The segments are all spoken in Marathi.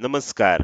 Namaskar.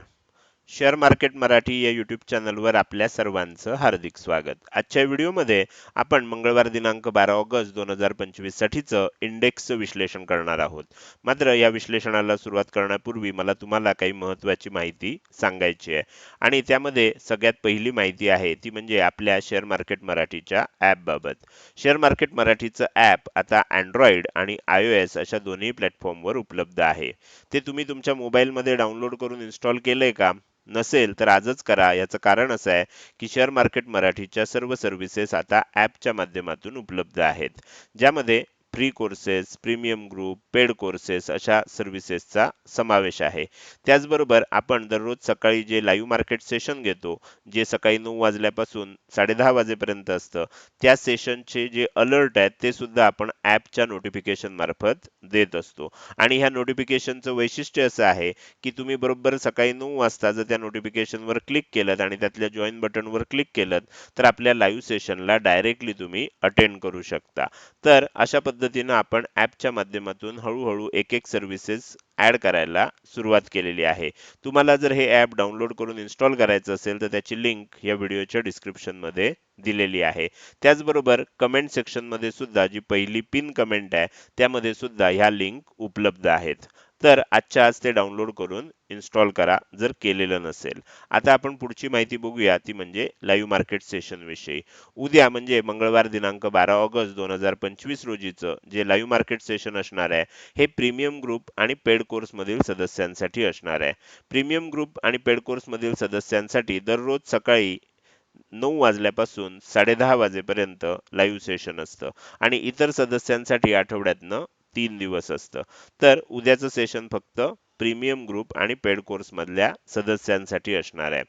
शेअर मार्केट मराठी या यूट्यूब चॅनलवर आपल्या सर्वांचं हार्दिक स्वागत. आजच्या व्हिडिओमध्ये आपण मंगळवार दिनांक बारा ऑगस्ट दोन हजार पंचवीस साठीचं इंडेक्सचं विश्लेषण करणार आहोत. मात्र या विश्लेषणाला सुरुवात करण्यापूर्वी मला तुम्हाला काही महत्त्वाची माहिती सांगायची आहे. आणि त्यामध्ये सगळ्यात पहिली माहिती आहे ती म्हणजे आपल्या शेअर मार्केट मराठीच्या ॲपबाबत शेअर मार्केट मराठीचं ॲप आता अँड्रॉइड आणि आय ओ एस अशा दोन्ही प्लॅटफॉर्मवर उपलब्ध आहे. ते तुम्ही तुमच्या मोबाईलमध्ये डाउनलोड करून इन्स्टॉल केलंय का? नसेल तर आजच करा. याचं कारण असं आहे की शेअर मार्केट मराठीच्या सर्व सर्व्हिसेस आता ॲपच्या माध्यमातून उपलब्ध आहेत. ज्यामध्ये free courses premium group paid courses अशा सर्व्हिसेसचा समावेश आहे. त्याचबरोबर आपण दररोज सकाळी जे लाईव्ह मार्केट सेशन घेतो जे सकाळी नऊ वाजल्यापासून साडेदहा वाजेपर्यंत असतं त्या सेशनचे जे अलर्ट आहेत ते सुद्धा आपण ॲपच्या नोटिफिकेशन मार्फत देत असतो. आणि ह्या नोटिफिकेशनचं वैशिष्ट्य असं आहे की तुम्ही बरोबर सकाळी नऊ वाजता जर त्या नोटिफिकेशनवर क्लिक केलं आणि त्यातल्या जॉईन बटनवर क्लिक केलं तर आपल्या लाईव्ह सेशनला डायरेक्टली तुम्ही अटेंड करू शकता. तर अशा पद्धतीने पद्धतीनं आपण ॲपच्या माध्यमातून हळूहळू एक एक सर्व्हिसेस ॲड करायला सुरुवात केलेली आहे. तुम्हाला जर हे ॲप डाउनलोड करून इन्स्टॉल करायचं असेल तर त्याची लिंक या व्हिडिओच्या डिस्क्रिप्शनमध्ये दिलेली आहे. त्याचबरोबर कमेंट सेक्शनमध्ये सुद्धा जी पहिली पिन कमेंट आहे त्यामध्ये सुद्धा ह्या लिंक उपलब्ध आहेत. तर आजच्या आज ते डाउनलोड करून इन्स्टॉल करा जर केलेलं नसेल. आता आपण पुढची माहिती बघूया ती म्हणजे लाईव्ह मार्केट सेशन विषयी. उद्या म्हणजे मंगळवार दिनांक बारा ऑगस्ट दोन हजार पंचवीस रोजीचं जे लाईव्ह मार्केट सेशन असणार आहे हे प्रीमियम ग्रुप आणि पेड कोर्स मधील सदस्यांसाठी असणार आहे. प्रीमियम ग्रुप आणि पेड कोर्समधील सदस्यांसाठी दररोज सकाळी नऊ वाजल्यापासून साडेदहा वाजेपर्यंत लाईव्ह सेशन असतं. आणि इतर सदस्यांसाठी आठवड्यातनं तीन दिवस असतं. तर उद्याचं सेशन फक्त प्रीमियम ग्रुप आणि पेड कोर्समधल्या सदस्यांसाठी असणार आहे.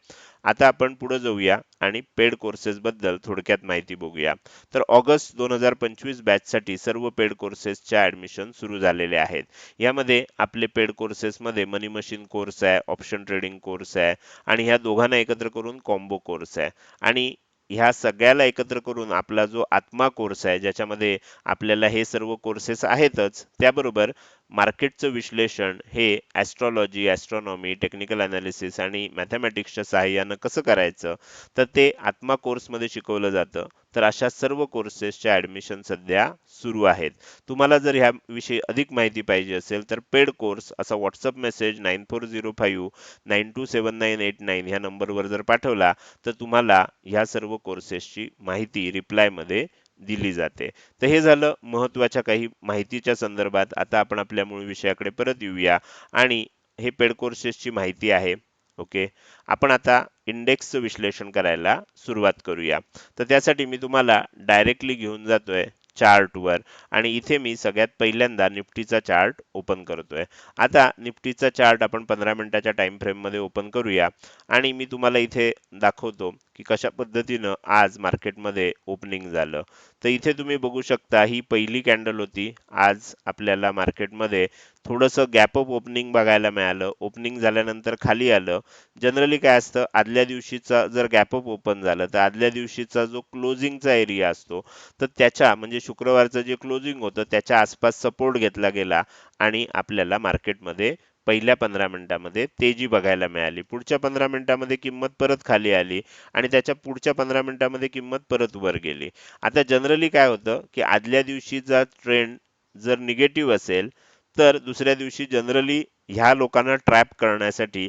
आता आपण पुढे जाऊया आणि पेड कोर्सेस बद्दल थोडक्यात माहिती बघूया. तर ऑगस्ट दोन हजार पंचवीस बॅच साठी सर्व पेड कोर्सेसच्या ऍडमिशन सुरू झालेले आहेत. यामध्ये आपले पेड कोर्सेस मध्ये मनी मशीन कोर्स आहे ऑप्शन ट्रेडिंग कोर्स आहे आणि ह्या दोघांना एकत्र करून कॉम्बो कोर्स आहे. आणि ह्या सगळ्याला एकत्र करून आपला जो आत्मा कोर्स आहे ज्याच्यामध्ये आपल्याला हे सर्व कोर्सेस आहेतच त्याबरोबर मार्केटचं विश्लेषण हे ॲस्ट्रॉलॉजी ॲस्ट्रॉनॉमी टेक्निकल ॲनालिसिस आणि मॅथमॅटिक्सच्या सहाय्यानं कसं करायचं? तर ते आत्मा कोर्समध्ये शिकवलं जातं. तर अशा सर्व कोर्सेसच्या ॲडमिशन सध्या सुरू आहेत. तुम्हाला जर ह्याविषयी अधिक माहिती पाहिजे असेल तर पेड कोर्स असा WhatsApp message nine four zero five nine two seven nine eight nine ह्या नंबरवर जर पाठवला तर तुम्हाला ह्या सर्व कोर्सेसची माहिती रिप्लायमध्ये दिली जाते. तर हे झालं महत्त्वाच्या काही माहितीच्या संदर्भात. आता आपण आपल्या मूळ विषयाकडे परत येऊया. आणि हे पेड कोर्सेसची माहिती आहे. ओके? आपण आता इंडेक्सचं विश्लेषण करायला सुरुवात करूया. तर त्यासाठी मी तुम्हाला डायरेक्टली घेऊन जातोय. चार्टवर आणि इथे मी सगळ्यात पहिल्यांदा निफ्टीचा चार्ट ओपन करतोय. आता निफ्टीचा चार्ट आपण पंधरा मिनिटाच्या टाइम फ्रेममध्ये ओपन करूया. आणि मी तुम्हाला इथे दाखवतो की कशा पद्धतीनं आज मार्केटमध्ये ओपनिंग झालं. तर इथे तुम्ही बघू शकता ही पहिली कॅन्डल होती. आज आपल्याला मार्केटमध्ये थोडंसं गॅपअप ओपनिंग बघायला मिळालं. ओपनिंग झाल्यानंतर खाली आलं. जनरली काय असतं आदल्या दिवशीचा जर गॅपअप ओपन झालं तर आदल्या दिवशीचा जो क्लोजिंगचा एरिया असतो तर त्याच्या म्हणजे शुक्रवारचं जे क्लोजिंग होतं त्याच्या आसपास सपोर्ट घेतला गेला आणि आपल्याला मार्केटमध्ये पहिल्या पंधरा मिनिटामध्ये तेजी बघायला मिळाली पुढच्या पंधरा मिनिटामध्ये किंमत परत खाली आली आणि त्याच्या पुढच्या पंधरा मिनिटामध्ये किंमत परत वर गेली. आता जनरली काय होतं की आदल्या दिवशीचा ट्रेंड जर निगेटिव्ह असेल तर दुसऱ्या दिवशी जनरली ह्या लोकांना ट्रॅप करण्यासाठी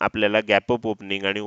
आपल्याला गॅप अप ओपनिंग आणि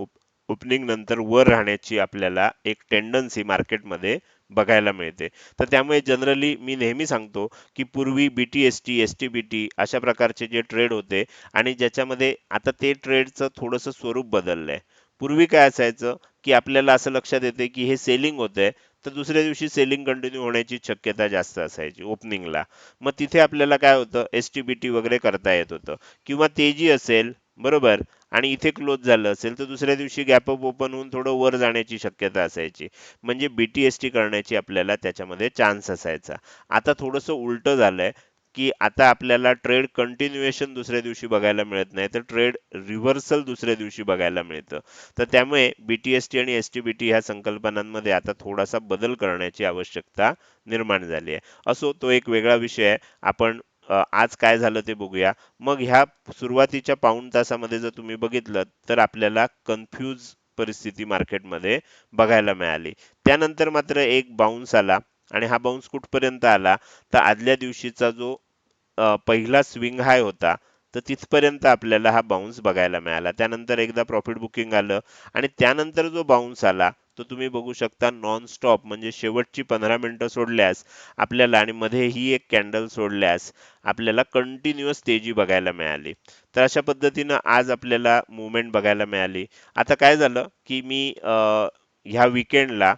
ओपनिंग नंतर वर राहण्याची आपल्याला एक टेंडन्सी मार्केटमध्ये बघायला मिळते. तर त्यामुळे जनरली मी नेहमी सांगतो की पूर्वी B T S T S T B T अशा प्रकारचे जे ट्रेड होते आणि ज्याच्यामध्ये आता ते ट्रेडचं थोडंसं स्वरूप बदललंय. पूर्वी काय असायचं की आपल्याला असं लक्षात येते की हे सेलिंग होतंय तर दुसऱ्या दिवशी सेलिंग कंटिन्यू होण्याची शक्यता जास्त असायची ओपनिंगला मग तिथे आपल्याला काय होतं एस टी बी टी वगैरे करता येत होतं. किंवा तेजी असेल बरोबर? आणि इथे क्लोज झालं असेल तर दुसऱ्या दिवशी गॅपअप ओपन होऊन थोडं वर जाण्याची शक्यता असायची. म्हणजे बीटीएसटी करण्याची आपल्याला त्याच्यामध्ये चान्स असायचा. आता थोडंसं उलटं झालंय की आता आपल्याला ट्रेड कंटिन्युएशन दुसऱ्या दिवशी बघायला मिळत नाही तर ट्रेड रिव्हर्सल दुसऱ्या दिवशी बघायला मिळतं. तर त्यामुळे बीटीएसटी आणि एस टी बी टी ह्या संकल्पनांमध्ये आता थोडासा बदल करण्याची आवश्यकता निर्माण झाली आहे. असो तो एक वेगळा विषय आहे. आपण आज काय झालं ते बघूया. मग ह्या सुरुवातीच्या पाऊण तासामध्ये जर तुम्ही बघितलं तर आपल्याला कन्फ्यूज परिस्थिती मार्केटमध्ये बघायला मिळाली. त्यानंतर मात्र एक बाउन्स आला आणि हा बाउन्स कुठपर्यंत आला? तर आदल्या दिवशीचा जो पहिला स्विंग हाय होता तर तिथपर्यंत आपल्याला हा बाउन्स बघायला मिळाला. त्यानंतर एकदा प्रॉफिट बुकिंग आलं आणि त्यानंतर जो बाउन्स आला तर तुम्ही बघू शकता नॉन स्टॉप म्हणजे शेवटची पंधरा मिनिटं सोडल्यास आपल्याला आणि मध्ये ही एक कॅन्डल सोडल्यास आपल्याला कंटिन्युअस तेजी बघायला मिळाली. तर अशा पद्धतीनं आज आपल्याला मुवमेंट बघायला मिळाली. आता काय झालं की मी अ, ह्या विकेंडला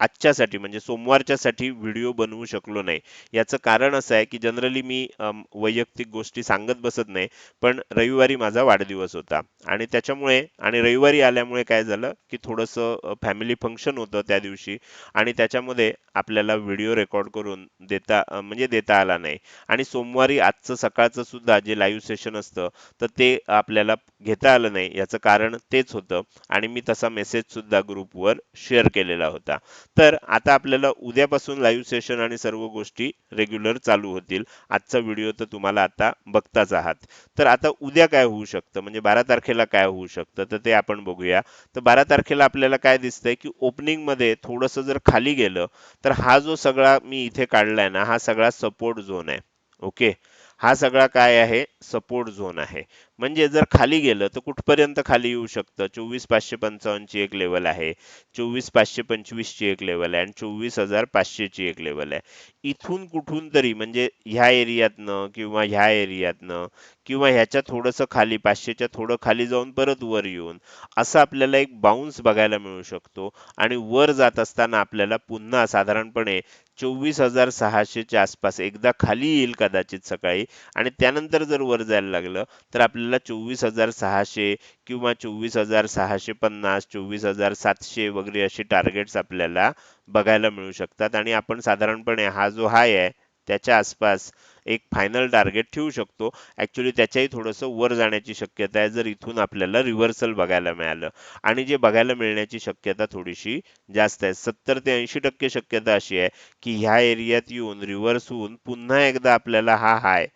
आजच्यासाठी म्हणजे सोमवारच्यासाठी व्हिडिओ बनवू शकलो नाही. याचं कारण असं आहे की जनरली मी वैयक्तिक गोष्टी सांगत बसत नाही पण रविवारी माझा वाढदिवस होता. आणि त्याच्यामुळे आणि रविवारी आल्यामुळे काय झालं की थोडंसं फॅमिली फंक्शन होतं त्या दिवशी. आणि त्याच्यामध्ये आपल्याला व्हिडिओ रेकॉर्ड करून देता म्हणजे देता आला नाही. आणि सोमवारी आजचं सकाळचं सुद्धा जे लाईव्ह सेशन असतं तर ते आपल्याला घेता आलं नाही. याचं कारण तेच होतं. आणि मी तसा मेसेज सुद्धा ग्रुपवर शेअर केलेला होता. तर आता आपल्याला उद्यापासून लाईव्ह सेशन आणि सर्व गोष्टी रेग्युलर चालू होतील. आजचा व्हिडिओ तर तुम्हाला आता बघताच आहात. तर आता उद्या काय होऊ शकतं? म्हणजे बारा तारखेला काय होऊ शकतं? तर ते आपण बघूया. तर बारा तारखेला आपल्याला काय दिसतंय की ओपनिंगमध्ये थोडंसं जर खाली गेलं तर हा जो सगळा मी इथे काढलाय ना हा सगळा सपोर्ट झोन आहे. ओके हा सगळा काय आहे? सपोर्ट झोन आहे. म्हणजे जर खाली गेलं तर कुठपर्यंत खाली येऊ शकतं? चोवीस पाचशे पंचावन्नची एक लेवल आहे चोवीस पाचशे पंचवीसची एक लेवल आहे आणि चोवीस हजार पाचशेची एक लेवल आहे. इथून कुठून तरी म्हणजे ह्या एरियातनं किंवा ह्या एरियातनं किंवा ह्याच्या थोडंसं खाली पाचशेच्या थोडं खाली जाऊन परत वर येऊन असं आपल्याला एक बाउन्स बघायला मिळू शकतो. आणि वर जात असताना आपल्याला पुन्हा साधारणपणे चोवीस हजार सहाशेच्या आसपास एकदा खाली येईल कदाचित सकाळी. आणि त्यानंतर जर वर जायला लागलं तर आपल्याला चोवीस हजार सहाशे किंवा चोवीस हजार सहाशे पन्नास चोवीस हजार सातशे वगैरे असे टार्गेट्स आपल्याला बघायला मिळू शकतात. आणि आपण साधारणपणे हा जो हाय आहे त्याच्या आसपास एक फायनल टार्गेट ठेवू शकतो. ॲक्च्युली त्याच्याही थोडंसं वर जाण्याची शक्यता आहे जर इथून आपल्याला रिव्हर्सल बघायला मिळालं. आणि जे बघायला मिळण्याची शक्यता थोडीशी जास्त आहे. सत्तर ते ऐंशी टक्के शक्यता अशी आहे की ह्या एरियात येऊन रिव्हर्स होऊन पुन्हा एकदा आपल्याला हा हाय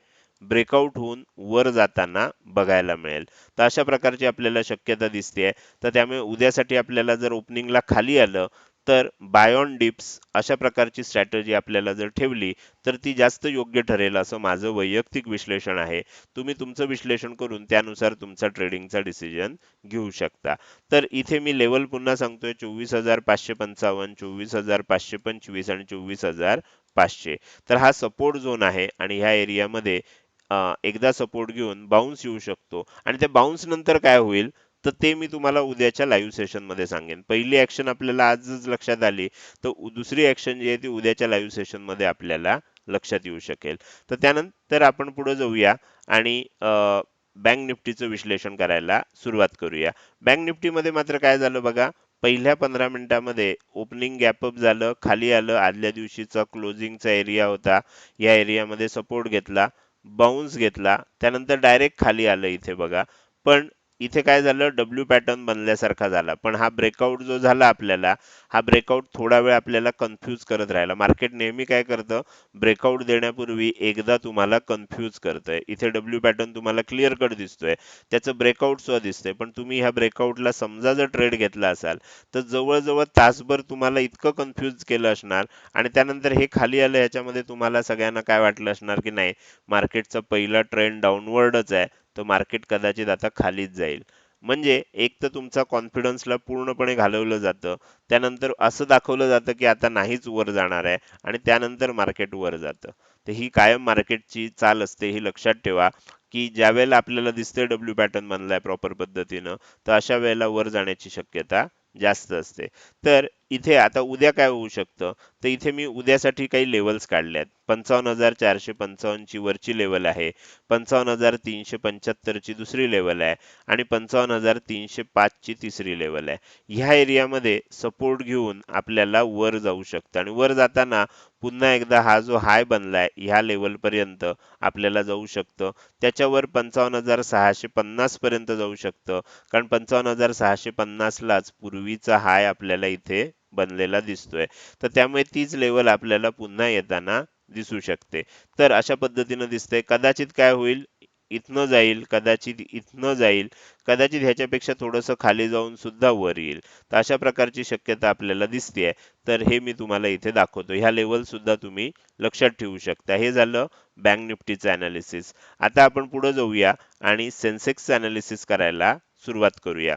ब्रेकआउट होऊन वर जाताना बघायला मिळेल. तर अशा प्रकारची आपल्याला शक्यता दिसते तर त्यामुळे उद्यासाठी आपल्याला जर ओपनिंगला खाली आलं तर बाय ऑन डिप्स अशा प्रकारची स्ट्रॅटजी आपल्याला जर ठेवली तर ती जास्त योग्य ठरेल असं माझं वैयक्तिक विश्लेषण आहे. तुम्ही तुमचं विश्लेषण करून त्यानुसार तुमचा ट्रेडिंगचा डिसिजन घेऊ शकता. तर इथे मी लेवल पुन्हा सांगतोय चोवीस हजार पाचशे पंचावन्न चोवीस हजार पाचशे पंचवीस आणि चोवीस हजार पाचशे. तर हा सपोर्ट झोन आहे आणि ह्या एरियामध्ये एकदा सपोर्ट घेऊन बाउन्स येऊ शकतो. आणि त्या बाउन्स नंतर काय होईल? तर ते मी तुम्हाला उद्याच्या लाईव्ह सेशनमध्ये सांगेन. पहिली ऍक्शन आपल्याला आजच लक्षात आली तर दुसरी ऍक्शन जी आहे ती उद्याच्या लाईव्ह सेशनमध्ये आपल्याला लक्षात येऊ शकेल. तर त्यानंतर आपण पुढे जाऊया आणि बँक निफ्टीचं विश्लेषण करायला सुरुवात करूया. बँक निफ्टीमध्ये मात्र काय झालं बघा? पहिल्या पंधरा मिनिटामध्ये ओपनिंग गॅपअप झालं खाली आलं आदल्या दिवशीचा क्लोजिंगचा एरिया होता. या एरियामध्ये सपोर्ट घेतला. बाउन्स घेतला त्यानंतर डायरेक्ट खाली आलं इथे बघा. पण इथे काय झालं? डब्ल्यू पॅटर्न बनल्यासारखा झाला. पण हा ब्रेकआउट जो झाला आपल्याला हा ब्रेकआउट थोडा वेळ आपल्याला कन्फ्यूज करत राहिला. मार्केट नेहमी काय करतं? ब्रेकआउट देण्यापूर्वी एकदा तुम्हाला कन्फ्यूज करतंय. इथे डब्ल्यू पॅटर्न तुम्हाला क्लिअर कट दिसतोय. त्याचं ब्रेकआउट सुद्धा दिसतंय. पण तुम्ही ह्या ब्रेकआउटला समजा जर ट्रेड घेतला असाल तर जवळजवळ तासभर तुम्हाला इतकं कन्फ्यूज केलं असणार. आणि त्यानंतर हे खाली आलं याच्यामध्ये तुम्हाला सगळ्यांना काय वाटलं असणार की नाही? मार्केटचा पहिला ट्रेंड डाऊनवर्डच आहे. तर मार्केट कदाचित आता खालीच जाईल. म्हणजे एक तर तुमचा कॉन्फिडन्सला पूर्णपणे घालवलं जातं. त्यानंतर असं दाखवलं जातं की आता नाहीच वर जाणार आहे आणि त्यानंतर मार्केट वर जातं. तर ही कायम मार्केटची चाल असते ही लक्षात ठेवा. की ज्या वेळेला आपल्याला दिसतंय डब्ल्यू पॅटर्न बनलाय प्रॉपर पद्धतीनं तर अशा वेळेला वर जाण्याची शक्यता जास्त असते. तर इथे आता उद्या काय होऊ शकतं? तर इथे मी उद्यासाठी काही लेवल्स काढले आहेत पंचावन्न हजार चारशे पंचावन्नची वरची लेवल आहे. पंचावन्न हजार तीनशे पंच्याहत्तरची दुसरी लेवल आहे. आणि पंचावन्न हजार तीनशे पाचची तिसरी लेवल आहे. ह्या एरियामध्ये सपोर्ट घेऊन आपल्याला वर जाऊ शकतं. आणि वर जाताना पुन्हा एकदा हा जो हाय बनलाय ह्या लेवल पर्यंत आपल्याला जाऊ शकतं. त्याच्यावर पंचावन्न हजार सहाशे पन्नास पर्यंत जाऊ शकतं. कारण पंचावन्न हजार सहाशे पन्नासलाच पूर्वीचा हाय आपल्याला इथे बनलेला दिसतोय. तर त्यामुळे तीच लेवल आपल्याला पुन्हा येताना दिसू शकते. तर अशा पद्धतीनं दिसतंय. कदाचित काय होईल? इथनं जाईल. कदाचित इथनं जाईल. कदाचित ह्याच्यापेक्षा थोडंसं खाली जाऊन सुद्धा वर येईल. तर अशा प्रकारची शक्यता आपल्याला दिसते तर हे मी तुम्हाला इथे दाखवतो ह्या लेवल सुद्धा तुम्ही लक्षात ठेवू शकता. हे झालं बँक निफ्टीचं अनालिसिस आता आपण पुढे जाऊया आणि सेन्सेक्सचं अनालिसिस करायला सुरुवात करूया.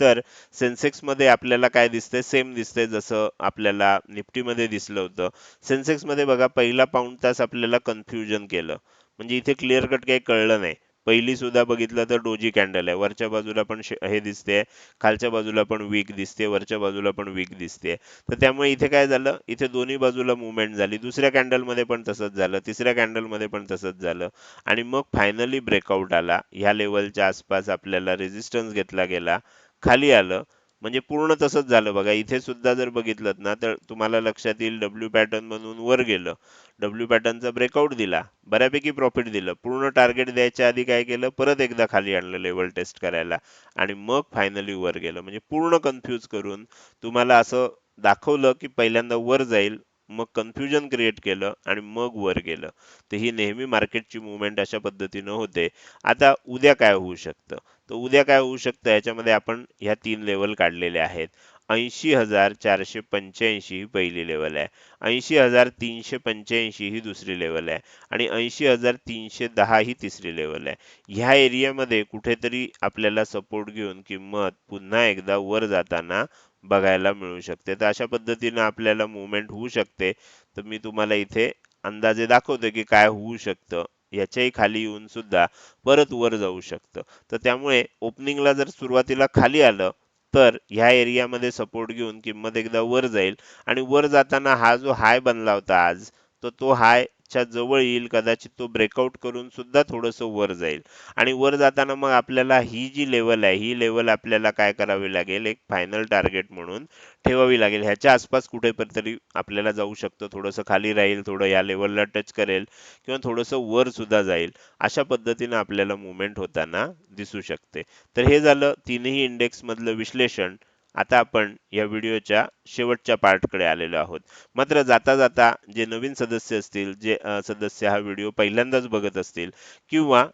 तर सेन्सेक्समध्ये आपल्याला काय दिसतंय? सेम दिसतंय जसं आपल्याला निफ्टीमध्ये दिसलं होतं. सेन्सेक्समध्ये बघा पहिला पाऊंड तास आपल्याला कन्फ्युजन केलं. म्हणजे इथे क्लिअर कट काही कळलं नाही. पहिली सुद्धा बघितलं तर डोजी कॅन्डल आहे. वरच्या बाजूला पण हे दिसते खालच्या बाजूला पण वीक दिसते. वरच्या बाजूला पण वीक दिसते. तर त्यामुळे इथे काय झालं? इथे दोन्ही बाजूला मुवमेंट झाली. दुसऱ्या कॅन्डलमध्ये पण तसंच झालं. तिसऱ्या कॅन्डलमध्ये पण तसंच झालं. आणि मग फायनली ब्रेकआउट आला. ह्या लेवलच्या आसपास आपल्याला रेझिस्टन्स घेतला गेला. खाली आलं म्हणजे पूर्ण तसंच झालं. बघा इथे सुद्धा जर बघितलं ना तर तुम्हाला लक्षात येईल डब्ल्यू पॅटर्न म्हणून वर गेलं. डब्ल्यू पॅटर्नचा ब्रेकआउट दिला. बऱ्यापैकी प्रॉफिट दिलं. पूर्ण टार्गेट द्यायच्या आधी काय केलं? परत एकदा खाली आणलं लेवल टेस्ट करायला. आणि मग फायनली वर गेलं. म्हणजे पूर्ण कन्फ्यूज करून तुम्हाला असं दाखवलं की पहिल्यांदा वर जाईल मग कन्फ्युजन क्रिएट केलं आणि मग वर गेलं. तर ही नेहमी मार्केटची मुवमेंट अशा पद्धतीनं होते. आता उद्या काय होऊ शकतं? तर उद्या काय होऊ शकतं? याच्यामध्ये आपण ह्या तीन लेवल काढलेले आहेत. ऐंशी हजार चारशे पंच्याऐंशी ही पहिली लेवल आहे. ऐंशी हजार तीनशे पंच्याऐंशी ही दुसरी लेवल आहे. आणि ऐंशी हजार तीनशे दहा ही तिसरी लेवल आहे. ह्या एरियामध्ये कुठेतरी आपल्याला सपोर्ट घेऊन किंमत पुन्हा एकदा वर जाताना बघायला मिळू शकते. तर अशा पद्धतीनं आपल्याला मुवमेंट होऊ शकते. तर मी तुम्हाला इथे अंदाजे दाखवतो की काय होऊ शकतं. याच्याही खाली येऊन सुद्धा परत वर जाऊ शकतं. तर त्यामुळे ओपनिंगला जर सुरुवातीला खाली आलं तर ह्या एरियामध्ये सपोर्ट घेऊन किंमत एकदा वर जाईल. आणि वर जाताना हा जो हाय बनला होता आज तर तो हाय च्या जवळ येईल कदाचित तो ब्रेकआउट करून सुद्धा थोडंसं वर जाईल. आणि वर जाताना मग आपल्याला ही जी लेवल आहे ही लेवल आपल्याला काय करावी लागेल? एक फायनल टार्गेट म्हणून ठेवावी लागेल. ह्याच्या आसपास कुठे तरी आपल्याला जाऊ शकतो. थोडंसं खाली राहील थोडं या लेवलला टच करेल किंवा थोडंसं वर सुद्धा जाईल. अशा पद्धतीनं आपल्याला मुवमेंट होताना दिसू शकते. तर हे झालं तीनही इंडेक्स मधलं विश्लेषण. आता आपण या व्हिडिओच्या शेवटच्या पार्टकडे आलेलो आहोत. मात्र जाता जाता जे नवीन सदस्य असतील जे सदस्य हा व्हिडिओ पहिल्यांदाच बघत असतील किंवा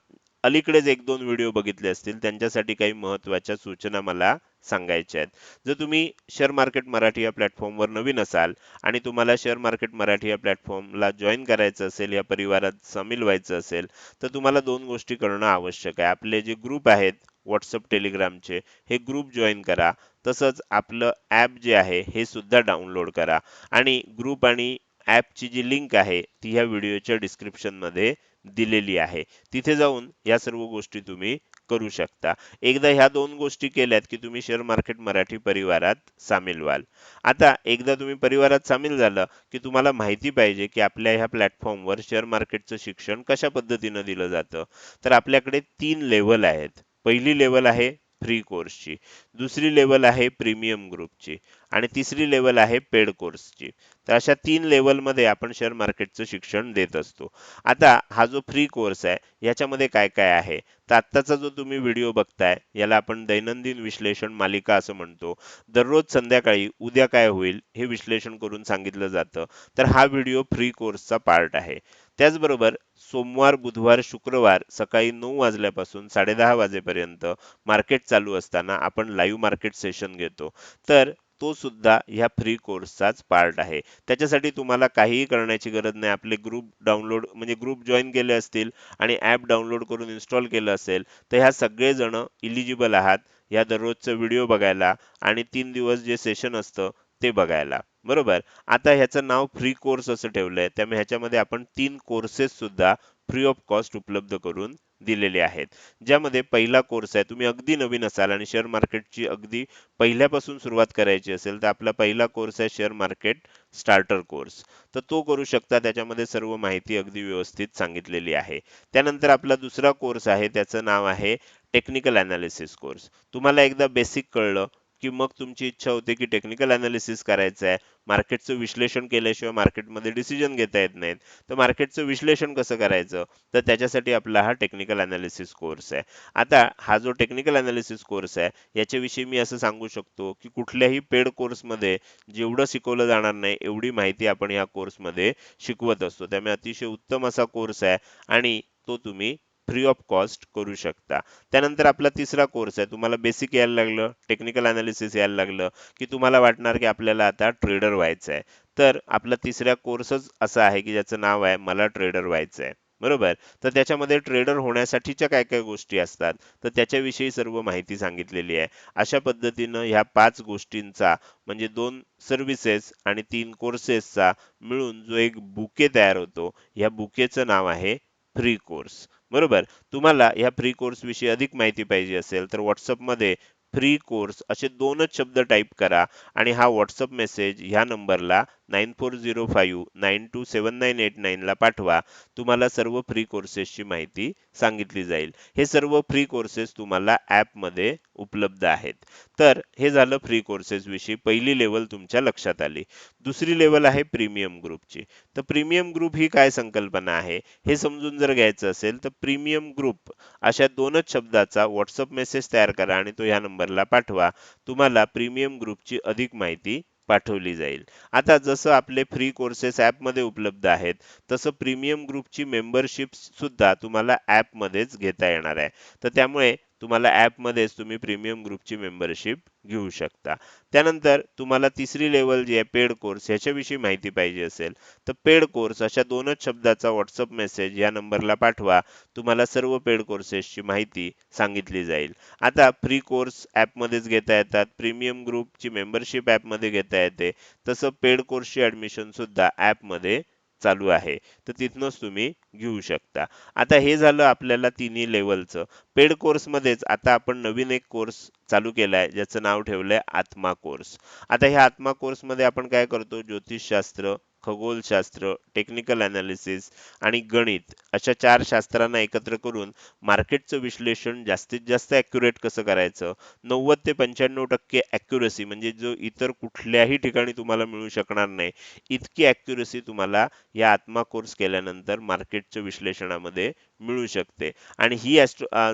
अलीकडेच एक दोन व्हिडिओ बघितले असतील. त्यांच्यासाठी काही महत्त्वाच्या सूचना मला सांगायच्या आहेत. जर तुम्ही शेअर मार्केट मराठी या प्लॅटफॉर्मवर नवीन असाल आणि तुम्हाला शेअर मार्केट मराठी या प्लॅटफॉर्मला जॉईन करायचं असेल या परिवारात सामील व्हायचं असेल तर तुम्हाला दोन गोष्टी करणं आवश्यक आहे. आपले जे ग्रुप आहेत व्हॉट्सअप टेलिग्रामचे हे ग्रुप जॉईन करा. तसंच आपलं ॲप जे आहे हे सुद्धा डाउनलोड करा. आणि ग्रुप आणि ॲपची जी लिंक आहे ती ह्या व्हिडिओच्या डिस्क्रिप्शनमध्ये दिलेली आहे. तिथे जाऊन या सर्व गोष्टी तुम्ही करू शकता. एकदा ह्या दोन गोष्टी केल्यात की तुम्ही शेअर मार्केट मराठी परिवारात सामील व्हाल. आता एकदा तुम्ही परिवारात सामील झालं की तुम्हाला माहिती पाहिजे की आपल्या ह्या प्लॅटफॉर्मवर शेअर मार्केटचं शिक्षण कशा पद्धतीनं दिलं जातं. तर आपल्याकडे तीन लेवल आहेत. पहिली लेवल आहे फ्री कोर्सची दुसरी लेवल आहे प्रीमियम ग्रुपची आणि तिसरी लेवल आहे पेड कोर्सची तर अशा तीन लेवलमध्ये आपण शेअर मार्केटचं शिक्षण देत असतो. आता हा जो फ्री कोर्स आहे याच्यामध्ये काय काय आहे? तर आत्ताचा जो तुम्ही व्हिडिओ बघताय याला आपण दैनंदिन विश्लेषण मालिका असं म्हणतो. दररोज संध्याकाळी उद्या काय होईल हे विश्लेषण करून सांगितलं जातं. तर हा व्हिडिओ फ्री कोर्सचा पार्ट आहे. त्याचबरोबर सोमवार बुधवार शुक्रवार सकाळी नऊ वाजल्यापासून साडेदहा वाजेपर्यंत मार्केट चालू असताना आपण लाईव्ह मार्केट सेशन घेतो. तर तो सुद्धा ह्या फ्री कोर्सचाच पार्ट आहे. त्याच्यासाठी तुम्हाला काहीही करण्याची गरज नाही. आपले ग्रुप डाउनलोड म्हणजे ग्रुप जॉईन केले असतील आणि ॲप डाउनलोड करून इन्स्टॉल केलं असेल तर ह्या सगळेजण इलिजिबल आहात या दररोजचं व्हिडिओ बघायला आणि तीन दिवस जे सेशन असतं ते बघायला. बरोबर? आता ह्याचं नाव फ्री कोर्स असं ठेवलंय. त्यामुळे ह्याच्यामध्ये आपण तीन कोर्सेस सुद्धा फ्री ऑफ कॉस्ट उपलब्ध करून दिलेले आहेत. ज्यामध्ये पहिला कोर्स आहे तुम्ही अगदी नवीन असाल आणि शेअर मार्केटची अगदी पहिल्यापासून सुरुवात करायची असेल तर आपला पहिला कोर्स आहे शेअर मार्केट स्टार्टर कोर्स तर तो करू शकता त्याच्यामध्ये सर्व माहिती अगदी व्यवस्थित सांगितलेली आहे. त्यानंतर आपला दुसरा कोर्स आहे त्याचं नाव आहे टेक्निकल अनालिसिस कोर्स तुम्हाला एकदा बेसिक कळलं की मग तुमची इच्छा होते की टेक्निकल अनालिसिस करायचं आहे. मार्केटचं विश्लेषण केल्याशिवाय मार्केटमध्ये डिसिजन घेता येत नाहीत. तर मार्केटचं विश्लेषण कसं करायचं? तर त्याच्यासाठी आपला हा टेक्निकल अनालिसिस कोर्स आहे. आता हा जो टेक्निकल अनालिसिस कोर्स आहे याच्याविषयी मी असं सांगू शकतो की कुठल्याही पेड कोर्समध्ये जेवढं शिकवलं जाणार नाही एवढी माहिती आपण या कोर्समध्ये शिकवत असतो. त्यामुळे अतिशय उत्तम असा कोर्स आहे आणि तो तुम्ही फ्री ऑफ कॉस्ट करू शकता. त्यानंतर आपला तिसरा कोर्स आहे. तुम्हाला बेसिक यायला लागलं टेक्निकल अनालिसिस यायला लागलं की तुम्हाला वाटणार की आपल्याला आता ट्रेडर व्हायचं आहे तर आपला तिसऱ्या कोर्सच असा आहे की ज्याचं नाव आहे मला ट्रेडर व्हायचं आहे बरोबर? तर त्याच्यामध्ये ट्रेडर होण्यासाठीच्या काय काय गोष्टी असतात? तर त्याच्याविषयी सर्व माहिती सांगितलेली आहे. अशा पद्धतीनं ह्या पाच गोष्टींचा म्हणजे दोन सर्व्हिसेस आणि तीन कोर्सेसचा मिळून जो एक बुके तयार होतो ह्या बुकेचं नाव आहे फ्री कोर्स बरोबर. तुम्हाला ह्या फ्री कोर्सविषयी अधिक माहिती पाहिजे असेल तर व्हॉट्सअपमध्ये फ्री कोर्स असे दोनच शब्द टाईप करा आणि हा व्हॉट्सअप मेसेज ह्या नंबरला nine four zero five nine two seven nine eight नाईनला पाठवा. तुम्हाला सर्व फ्री कोर्सेसची माहिती सांगितली जाईल. हे सर्व फ्री कोर्सेस तुम्हाला ॲपमध्ये उपलब्ध आहेत. तर हे झालं फ्री कोर्सेस विषयी. पहिली लेवल तुमच्या लक्षात आली. दुसरी लेवल आहे प्रीमियम ग्रुपची तर प्रीमियम ग्रुप ही काय संकल्पना आहे? हे समजून जर घ्यायचं असेल तर प्रीमियम ग्रुप अशा दोनच शब्दाचा व्हॉट्सअप मेसेज तयार करा आणि तो ह्या नंबरला पाठवा. तुम्हाला प्रीमियम ग्रुपची अधिक माहिती पाठवली जाईल. आता जसं आपले फ्री कोर्सेस ॲपमध्ये उपलब्ध आहेत तसं प्रीमियम ग्रुपची मेंबरशिप सुद्धा तुम्हाला ॲपमध्येच घेता येणार आहे. तर त्यामुळे तुम्हाला ॲपमध्येच तुम्ही प्रीमियम ग्रुपची मेंबरशिप घेऊ शकता. त्यानंतर तुम्हाला तिसरी लेवल जी आहे पेड कोर्स ह्याच्याविषयी माहिती पाहिजे असेल तर पेड कोर्स अशा दोनच शब्दाचा व्हॉट्सअप मेसेज या नंबरला पाठवा. तुम्हाला सर्व पेड कोर्सेसची माहिती सांगितली जाईल. आता फ्री कोर्स ॲपमध्येच घेता येतात प्रीमियम ग्रुपची मेंबरशिप ॲपमध्ये घेता येते. तसं पेड कोर्सची ॲडमिशनसुद्धा ॲपमध्ये चालू आहे. तर तिथनंच तुम्ही घेऊ शकता. आता हे झालं आपल्याला तिन्ही लेवलचं पेड कोर्समध्येच आता आपण नवीन एक कोर्स चालू केला आहे ज्याचं नाव ठेवलंय आत्मा कोर्स. आता ह्या आत्मा कोर्समध्ये आपण काय करतो? ज्योतिषशास्त्र खगोलशास्त्र टेक्निकल अनालिसिस आणि गणित अशा चार शास्त्रांना एकत्र करून मार्केटचं विश्लेषण जास्तीत जास्त ॲक्युरेट कसं करायचं? नव्वद ते पंच्याण्णव टक्के ॲक्युरसी म्हणजे जो इतर कुठल्याही ठिकाणी तुम्हाला मिळू शकणार नाही इतकी ॲक्युरसी तुम्हाला या आत्मा कोर्स केल्यानंतर मार्केटच्या विश्लेषणामध्ये मिळू शकते. आणि ही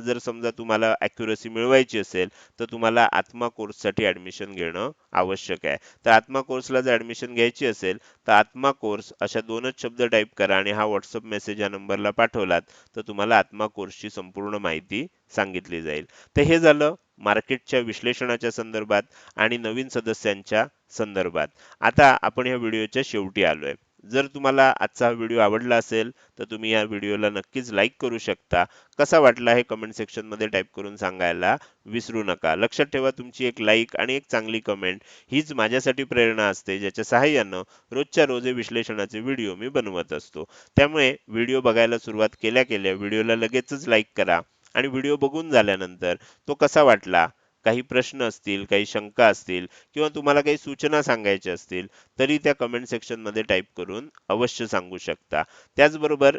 जर समजा तुम्हाला ॲक्युरसी मिळवायची असेल तर तुम्हाला आत्मा कोर्ससाठी ॲडमिशन घेणं आवश्यक आहे. तर आत्मा कोर्सला जर ॲडमिशन घ्यायची असेल तर आत्मा कोर्स अशा दोनच शब्द टाईप करा आणि हा व्हॉट्सअप मेसेज या नंबरला पाठवलात तर तुम्हाला आत्मा कोर्सची संपूर्ण माहिती सांगितली जाईल. तर हे झालं मार्केटच्या विश्लेषणाच्या संदर्भात आणि नवीन सदस्यांच्या संदर्भात. आता आपण या व्हिडिओच्या शेवटी आलोय. जर तुम्हाला आजचा व्हिडिओ आवडला असेल तर तुम्ही या व्हिडिओला नक्कीच लाईक करू शकता. कसा वाटला हे कमेंट सेक्शनमध्ये टाईप करून सांगायला विसरू नका. लक्षात ठेवा तुमची एक लाईक आणि एक चांगली कमेंट हीच माझ्यासाठी प्रेरणा असते ज्याच्या सहाय्यानं रोजच्या रोजे विश्लेषणाचे व्हिडिओ मी बनवत असतो. त्यामुळे व्हिडिओ बघायला सुरुवात केल्या केल्या व्हिडिओला लगेचच लाईक करा आणि व्हिडिओ बघून झाल्यानंतर तो कसा वाटला काही प्रश्न असतील काही शंका असतील किंवा तुम्हाला काही सूचना सांगायच्या असतील तरी त्या कमेंट सेक्शनमध्ये टाईप करून अवश्य सांगू शकता. त्याचबरोबर